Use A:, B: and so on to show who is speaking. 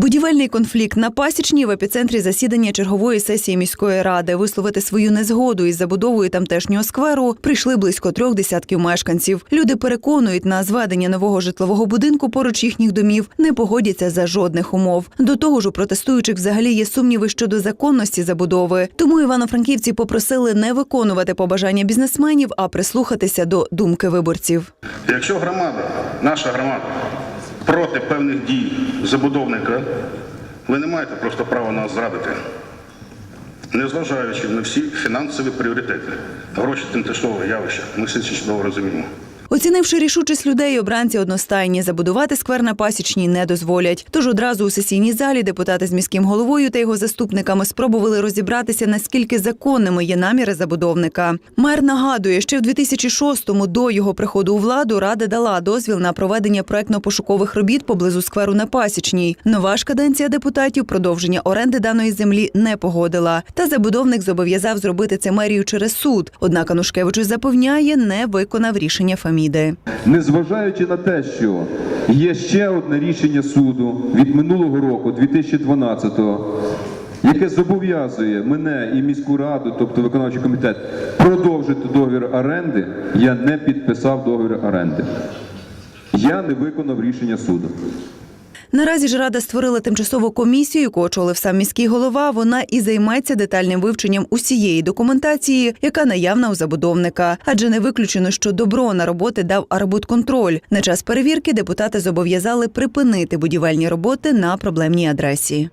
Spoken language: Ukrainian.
A: Будівельний конфлікт на пасічній в епіцентрі засідання чергової сесії міської ради. Висловити свою незгоду із забудовою тамтешнього скверу прийшли близько трьох десятків мешканців. Люди переконують, на зведення нового житлового будинку поруч їхніх домів не погодяться за жодних умов. До того ж, у протестуючих взагалі є сумніви щодо законності забудови. Тому івано-франківці попросили не виконувати побажання бізнесменів, а прислухатися до думки виборців.
B: Якщо громада, наша громада, проти певних дій забудовника, ви не маєте просто права нас зрадити, незважаючи на всі фінансові пріоритети. Гроші тимчасове явище. Ми всі це чудово розуміємо.
A: Оцінивши рішучість людей, обранці одностайні забудувати сквер на пасічній не дозволять. Тож одразу у сесійній залі депутати з міським головою та його заступниками спробували розібратися, наскільки законними є наміри забудовника. Мер нагадує, ще в 2006-му до його приходу у владу рада дала дозвіл на проведення проектно-пошукових робіт поблизу скверу на пасічній. Нова ж каденція депутатів продовження оренди даної землі не погодила. Та забудовник зобов'язав зробити це мерію через суд. Однак Анушкевичу запевняє, не виконав рішення Феміди.
C: Незважаючи на те, що є ще одне рішення суду від минулого року, 2012-го, яке зобов'язує мене і міську раду, тобто виконавчий комітет, продовжити договір оренди, я не підписав договір оренди. Я не виконав рішення суду.
A: Наразі ж рада створила тимчасову комісію, яку очолив сам міський голова. Вона і займеться детальним вивченням усієї документації, яка наявна у забудовника. Адже не виключено, що добро на роботи дав арбудконтроль. На час перевірки депутати зобов'язали припинити будівельні роботи на проблемній адресі.